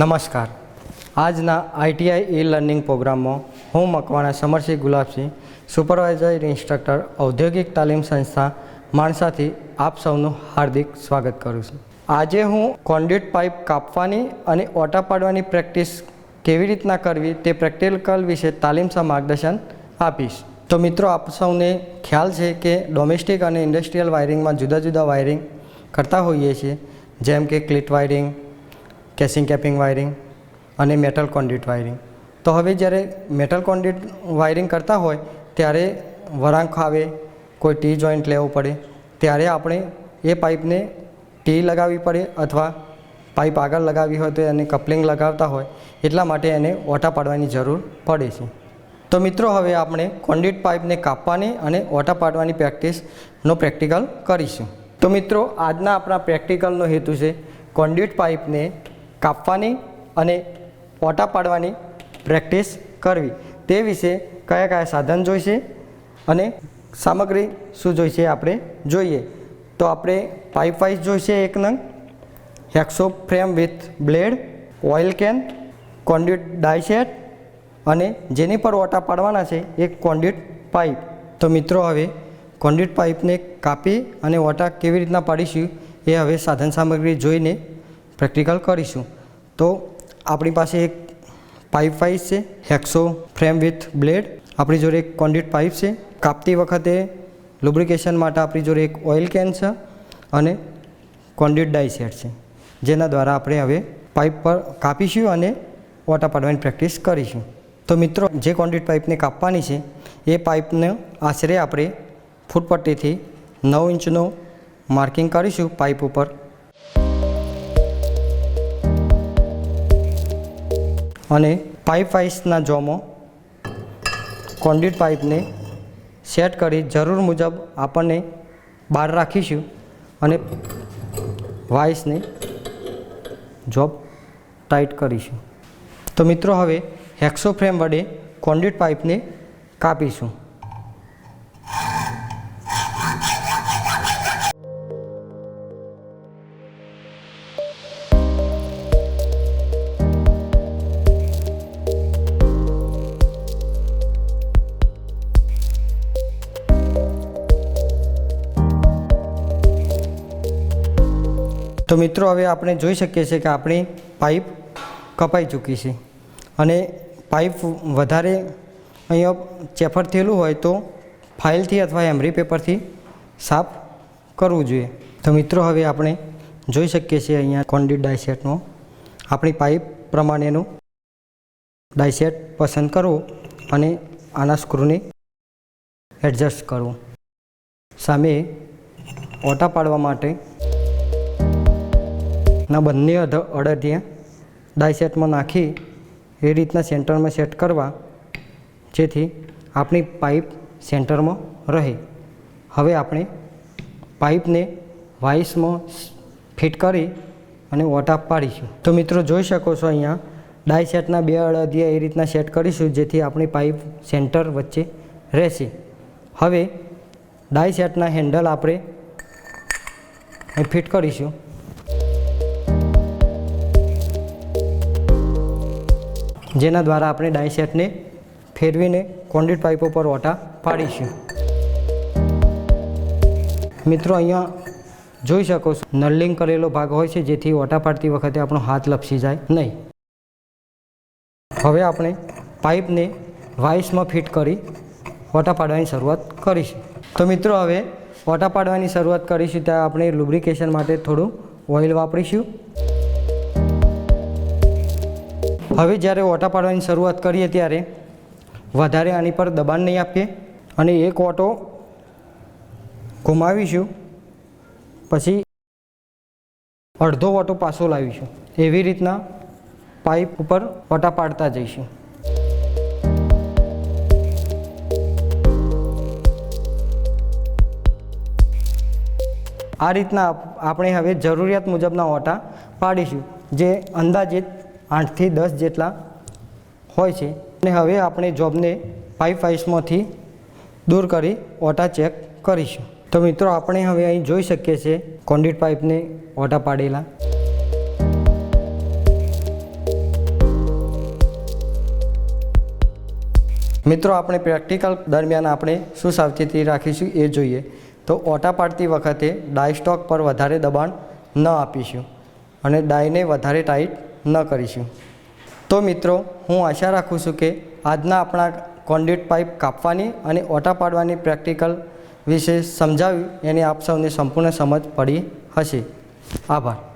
નમસ્કાર. આજના આઈટીઆઈ ઈ લર્નિંગ પ્રોગ્રામમાં હું મકવાણા સમરસિંહ ગુલાબસિંહ, સુપરવાઇઝર ઇન્સ્ટ્રક્ટર, ઔદ્યોગિક તાલીમ સંસ્થા, માણસાથી આપ સૌનું હાર્દિક સ્વાગત કરું છું. આજે હું કોન્ડ્યુટ પાઇપ કાપવાની અને ઓટા પાડવાની પ્રેક્ટિસ કેવી રીતના કરવી તે પ્રેક્ટિકલ વિશે તાલીમસા માર્ગદર્શન આપીશ. તો મિત્રો, આપ સૌને ખ્યાલ છે કે ડોમેસ્ટિક અને ઇન્ડસ્ટ્રીયલ વાયરિંગમાં જુદા જુદા વાયરિંગ કરતા હોઈએ છીએ, જેમ કે cleat wiring casing capping wiring અને મેટલ કોન્ડ્યુટ વાયરિંગ. તો હવે જ્યારે મેટલ કોન્ડ્યુટ વાયરિંગ કરતા હોય, ત્યારે વળાંક આવે, કોઈ ટી જોઈન્ટ લેવું પડે, ત્યારે આપણે એ પાઇપને ટી લગાવવી પડે અથવા પાઇપ આગળ લગાવી હોય તો એને કપલિંગ લગાવતા હોય, એટલા માટે એને ઓટા પાડવાની જરૂર પડે છે. તો મિત્રો, હવે આપણે કોન્ડ્યુટ પાઇપને કાપવાની અને ઓટા પાડવાની પ્રેક્ટિસનો પ્રેક્ટિકલ કરીશું. તો મિત્રો, આજના આપણા પ્રેક્ટિકલનો હેતુ છે કોન્ડ્યુટ પાઇપને કાપવાની અને ઓટા પાડવાની પ્રેક્ટિસ કરવી. તે વિશે કયા કયા સાધન જોઈશે અને સામગ્રી શું જોઈશે આપણે જોઈએ. તો આપણે પાઇપ વાઇઝ જોઈશે એક નંગ hacksaw frame with blade, oil can, conduit die set અને જેની પર ઓટા પાડવાના છે એ કોન્ડ્યુટ પાઇપ. તો મિત્રો હવે કોન્ડ્યુટ પાઇપને કાપી અને ઓટા કેવી રીતના પાડીશું એ હવે સાધન સામગ્રી જોઈને પ્રેક્ટિકલ કરીશું. તો આપણી પાસે એક પાઇપ વાઇઝ છે, હેક્સો ફ્રેમ વિથ બ્લેડ. આપણી જોડે એક કોન્ડિટ પાઇપ છે. કાપતી વખતે લુબ્રિકેશન માટે આપણી જોડે એક ઓઇલ કેન છે અને કોન્ડિટ ડાયસેટ છે, જેના દ્વારા આપણે હવે પાઇપ પર કાપીશું અને વોટર પાડવાની પ્રેક્ટિસ કરીશું. તો મિત્રો, જે કોન્ડિટ પાઇપને કાપવાની છે, એ પાઇપને આશરે આપણે ફૂટપટ્ટીથી નવ ઇંચનું માર્કિંગ કરીશું પાઇપ ઉપર. અને પાઇપ વાઇસના જોમો કોન્ડિટ પાઇપને સેટ કરી જરૂર મુજબ આપણને બહાર રાખીશું અને વાઇસને જોબ ટાઈટ કરીશું. તો મિત્રો હવે હેક્સો ફ્રેમ વડે કોન્ડિટ પાઇપને કાપીશું. તો મિત્રો, હવે આપણે જોઈ શકીએ છીએ કે આપણી પાઇપ કપાઈ ચૂકી છે અને પાઇપ વધારે અહીંયા ચેફર થયેલું હોય તો ફાઇલથી અથવા એમરી પેપરથી સાફ કરવું જોઈએ. તો મિત્રો, હવે આપણે જોઈ શકીએ છીએ અહીંયા કોન્ડિટ ડાયસેટનો આપણી પાઇપ પ્રમાણેનું ડાયસેટ પસંદ કરવું અને આના સ્ક્રૂને એડજસ્ટ કરવું. સામે ઓટા પાડવા માટે ના, બંને અડદિયા ડાયસેટમાં નાખી એ રીતના સેન્ટરમાં સેટ કરવા, જેથી આપણી પાઇપ સેન્ટરમાં રહે. હવે આપણે પાઇપને વાઇસમાં ફિટ કરી અને ઓટા પાડીશું. તો મિત્રો, જોઈ શકો છો અહીંયા ડાયસેટના બે અડદિયા એ રીતના સેટ કરીશું, જેથી આપણી પાઇપ સેન્ટર વચ્ચે રહેશે. હવે ડાયસેટના હેન્ડલ આપણે ફિટ કરીશું. જેના દ્વારા આપણે ડાયસેટને ફેરવીને કોન્ડિટ પાઇપો પર ઓટા પાડીશું. મિત્રો, અહીંયા જોઈ શકો છો નલ્લિંગ કરેલો ભાગ હોય છે, જેથી ઓટા પાડતી વખતે આપણો હાથ લપસી જાય નહીં. હવે આપણે પાઇપને વાઇસમાં ફિટ કરી ઓટા પાડવાની શરૂઆત કરીશું. તો મિત્રો, હવે ઓટા પાડવાની શરૂઆત કરીશું, ત્યાં આપણે લુબ્રિકેશન માટે થોડું ઓઇલ વાપરીશું. હવે જ્યારે ઓટા પાડવાની શરૂઆત કરીએ ત્યારે વધારે આની પર દબાણ નહીં આપીએ અને એક ઓટો ઘુમાવીશું પછી અડધો ઓટો પાછો લાવીશું. એવી રીતના પાઇપ ઉપર ઓટા પાડતા જઈશું. આ રીતના આપણે હવે જરૂરિયાત મુજબના ઓટા પાડીશું, જે અંદાજિત આઠથી દસ જેટલા હોય છે. અને હવે આપણે જોબને ફાઇવ ફાઇવ્સમાંથી દૂર કરી ઓટા ચેક કરીશું. તો મિત્રો, આપણે હવે અહીં જોઈ શકીએ છીએ કોન્ડિટ પાઇપને ઓટા પાડેલા. મિત્રો, આપણે પ્રેક્ટિકલ દરમિયાન આપણે શું સાવચેતી રાખીશું એ જોઈએ. તો ઓટા પાડતી વખતે ડાય સ્ટોક પર વધારે દબાણ ન આપીશું. અને ડાયને વધારે ટાઈટ ન કરીશું. તો મિત્રો, હું આશા રાખું છું કે આજના આપણા કોન્ડ્યુટ પાઇપ કાપવાની અને ઓટા પાડવાની પ્રેક્ટિકલ વિશે સમજાવ્યું. એની આપ સૌને સંપૂર્ણ સમજ પડી હશે. આભાર.